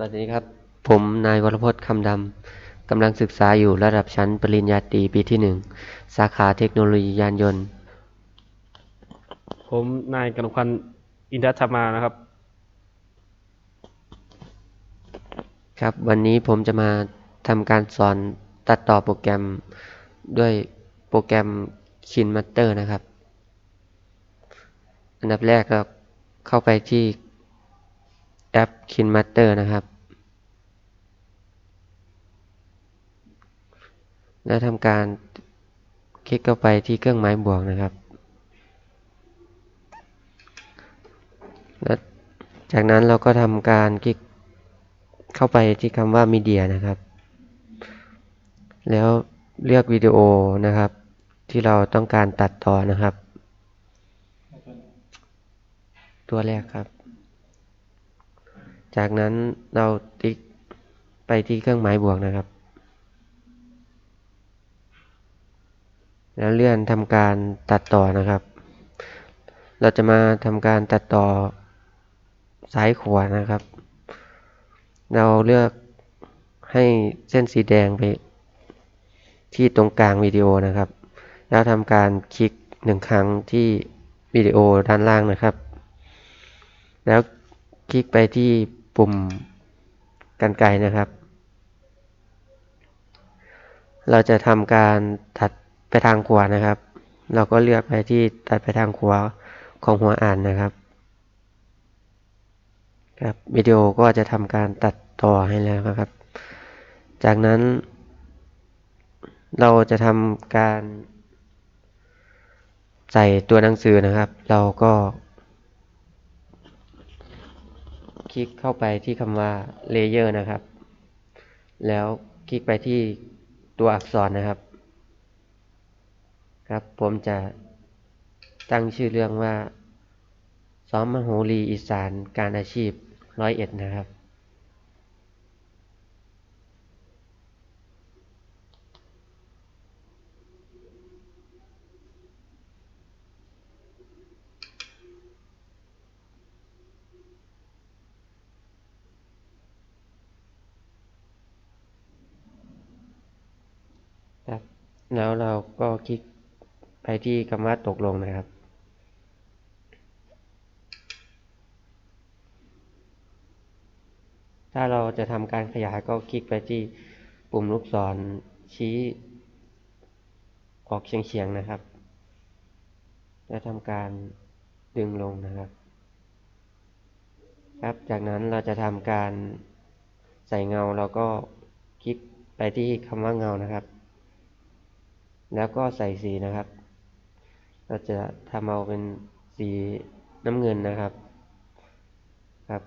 วัสดีครับ ผมนายวรพจน์คำดำกำลังศึกษาอยู่ระดับชั้นปริญญาตรีปีที่หนึ่งสาขาเทคโนโลยียานยนต์ ผมนายกนกพันธ์อินทธรรมานะครับ ครับ วันนี้ผมจะมาทำการสอนตัดต่อโปรแกรมด้วยโปรแกรม KineMaster นะครับ อันดับแรกก็เข้าไปที่ แอป KineMaster นะครับ แล้วทำการคลิกเข้าไปที่เครื่องหมายบวกนะครับ แล้วจากนั้นเราก็ทำการคลิกเข้าไปที่คำว่า Media นะครับ แล้วเลือกวิดีโอนะครับ ที่เราต้องการตัดต่อนะครับ ตัวแรกครับ จากนั้นเราติ๊กไปที่เครื่องหมายบวกนะครับ แล้วเลื่อนทำการตัดต่อนะครับ เราจะมาทำการตัดต่อซ้ายขวานะครับ เราเลือกให้เส้นสีแดงไป ที่ตรงกลางวิดีโอนะครับ แล้วทำการคลิกหนึ่งครั้งที่วิดีโอด้านล่างนะครับ แล้วคลิกไปที่ ปุ่มกันไกนะครับ เราจะทำการตัดไปทางขวานะครับ เราก็เลือกไปที่ตัดไปทางขวาของหัวอ่านนะครับครับวิดีโอก็จะทำการตัดต่อให้แล้วนะครับ จากนั้น เราจะทำการใส่ตัวหนังสือนะครับ เราก็ คลิกเข้าไปที่คำว่าเลเยอร์นะครับ แล้วคลิกไปที่ตัวอักษรนะครับ ครับผมจะตั้งชื่อเรื่องว่าซ้อมมโหรีอีสานการอาชีพร้อยเอ็ดนะครับ แล้วเราก็คลิกไปที่คำว่าตกลงนะครับ ถ้าเราจะทำการขยายก็คลิกไปที่ปุ่มลูกศรชี้ออกเฉียงๆนะครับ แล้วทำการดึงลงนะครับ ครับ จากนั้นเราจะทำการใส่เงาเราก็คลิกไปที่คำว่าเงานะครับ แล้วก็ใส่สีนะครับ เราจะทำเอาเป็นสีน้ำเงินนะครับครับ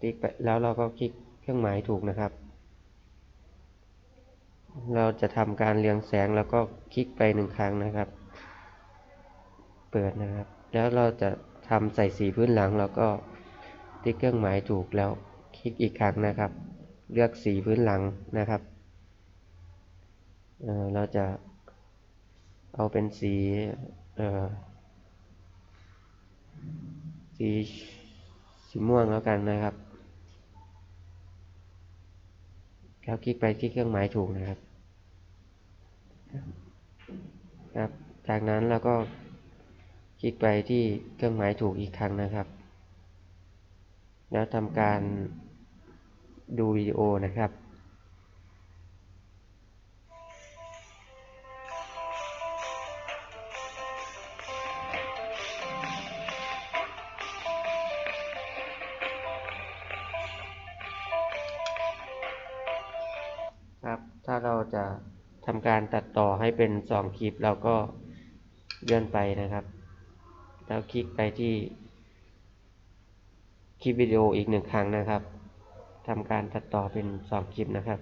ติ๊กไปแล้วเราก็คลิกเครื่องหมายถูกนะครับ เราจะทำการเรียงแสงแล้วก็คลิกไปหนึ่งครั้งนะครับ เปิดนะครับ แล้วเราจะทำใส่สีพื้นหลังเราก็ติ๊กเครื่องหมายถูกแล้วคลิกอีกครั้งนะครับ เลือกสีพื้นหลังนะครับ เราจะเอาเป็นสีสีสีม่วงแล้วกันนะครับแล้วคลิกไปที่เครื่องหมายถูกนะครับครับ จากนั้นเราก็คลิกไปที่เครื่องหมายถูกอีกครั้งนะครับ แล้วทำการดูวิดีโอนะครับ จะทำการตัดต่อให้เป็นสองคลิป เราก็เลื่อนไปนะครับ แล้วคลิกไปที่คลิปวิดีโออีกหนึ่งครั้งนะครับทำการตัดต่อเป็นสองคลิปนะครับ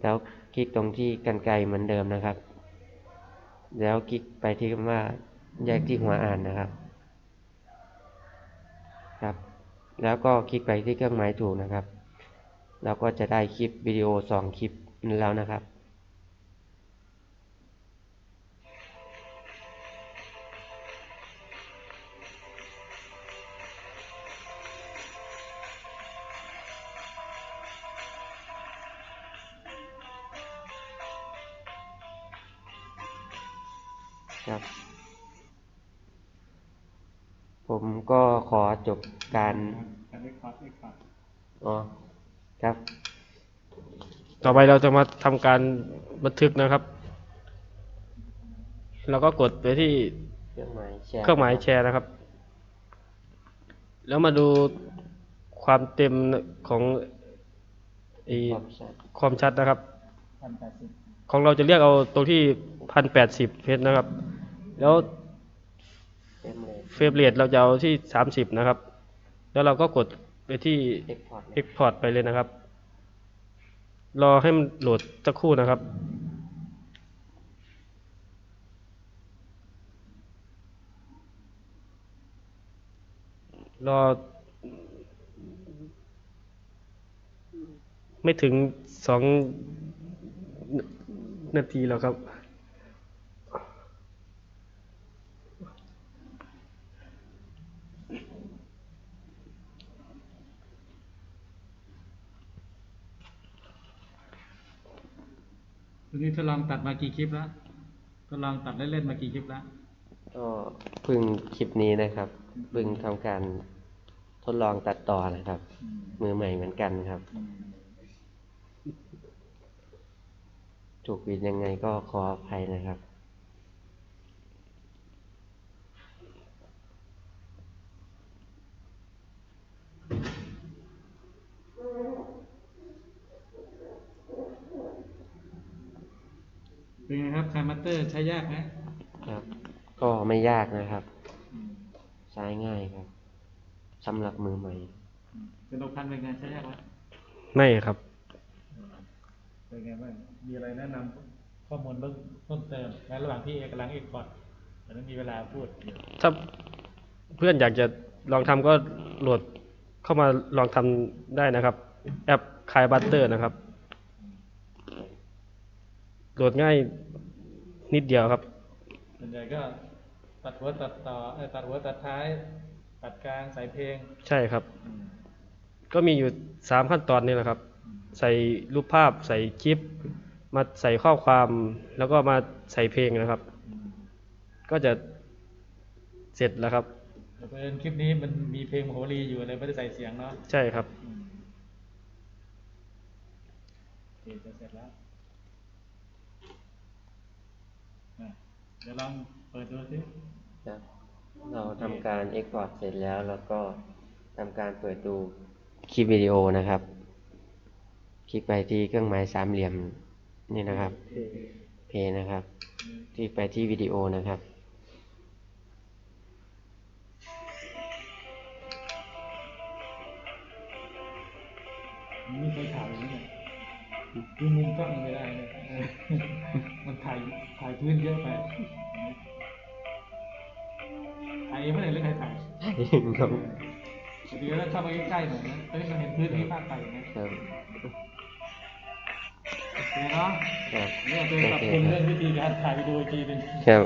แล้วคลิกตรงที่กันไกลเหมือนเดิมนะครับ แล้วคลิกไปที่คำว่าแยกที่หัวอ่านนะครับ ครับ แล้วก็คลิกไปที่เครื่องหมายถูกนะครับเราก็จะได้คลิปวิดีโอสองคลิป แล้วนะครับ ครับ ผมก็ขอจบการอ๋อครับ ต่อไปเราจะมาทำการบันทึกนะครับเราก็กดไปที่เครื่องหมายแชร์เครื่องหมายแชร์นะครับ แล้วมาดูความเต็มของไอ้ความชัดความชัดนะครับพันแปดสิบของเราจะเรียกเอาตรงที่พันแปดสิบเพชรนะครับ แล้วเต็มเลยเฟรมเรทเราจะเอาที่สามสิบนะครับ แล้วเราก็กดไปที่ export นะ Export ไปเลยนะครับ รอให้มันโหลดสักครู่นะครับรอไม่ถึงสองนาทีแล้วครับ ทีนี้ทดลองตัดมากี่คลิปแล้วทดลองตัดเล่นๆมากี่คลิปแล้วก็เพิ่งคลิปนี้นะครับเพิ่งทำการทดลองตัดต่อนะครับ มือใหม่เหมือนกันครับ ถูกผิดยังไงก็ขออภัยนะครับ เป็นไง ครับคามัตเตอร์ใช้ยากไหมครับ ก็ไม่ยากนะครับใช้ง่ายครับสำหรับมือใหม่เป็นโอพันเป็นไงใช้ยากไหมไม่ครับเป็นไงบ้างมีอะไรแนะนำข้อมูลเบื้องต้นเติมในระหว่างที่เอกกำลังเอกพอร์ตแต่ไม่มีเวลาพูดอยู่ถ้าเพื่อนอยากจะลองทำก็โหลดเข้ามาลองทำได้นะครับ แอปคายบัตเตอร์นะครับโหลดง่าย นิดเดียวครับ ส่วนใหญ่ก็ตัดหัวตัดต่อเอ่อตัดหัวตัดท้าย ตัดกลางใส่เพลง ใช่ครับ ก็มีอยู่สามขั้นตอนนี่แหละครับ ใส่รูปภาพใส่คลิป มาใส่ข้อความแล้วก็มาใส่เพลงนะครับ ก็จะเสร็จแล้วครับแต่เพอิญคลิปนี้มันมีเพลงมโหรีอยู่เลยไม่ได้ใส่เสียงเนาะใช่ครับโอเคจะเสร็จแล้วอะ เดี๋ยวลองเปิดดูสิครับเราทำการ Export เสร็จแล้วแล้วก็ทำการเปิดดูคลิปวิดีโอนะครับ คลิกไปที่เครื่องหมายสามเหลี่ยมนี่นะครับเพนะครับคลิกไปที่วิดีโอนะครับมันไม่เคยถ่ายอย่างนี้เลย คือมุมกล้องมันไม่ได้เลยเออมันถ่ายถ่ายพื้นเยอะไปถ่ายเองไม่ได้หรือใครถ่ายครับเดี๋ยวเราเข้ามาใกล้ๆหน่อยนะตอนนี้เราเห็นพื้นที่มากไปนะครับโอเคเนาะครับนี่เราจะปรับปรุงเรื่องวิธีการถ่ายวิดีโออีกทีหนึงครับ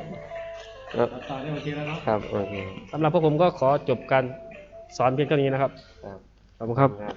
ครับตัดต่อได้โอเคแล้วเนาะครับโอเคสำหรับพวกผมก็ขอจบการสอนเพียงเท่านี้นะครับ ครับ ขอบคุณครับครับ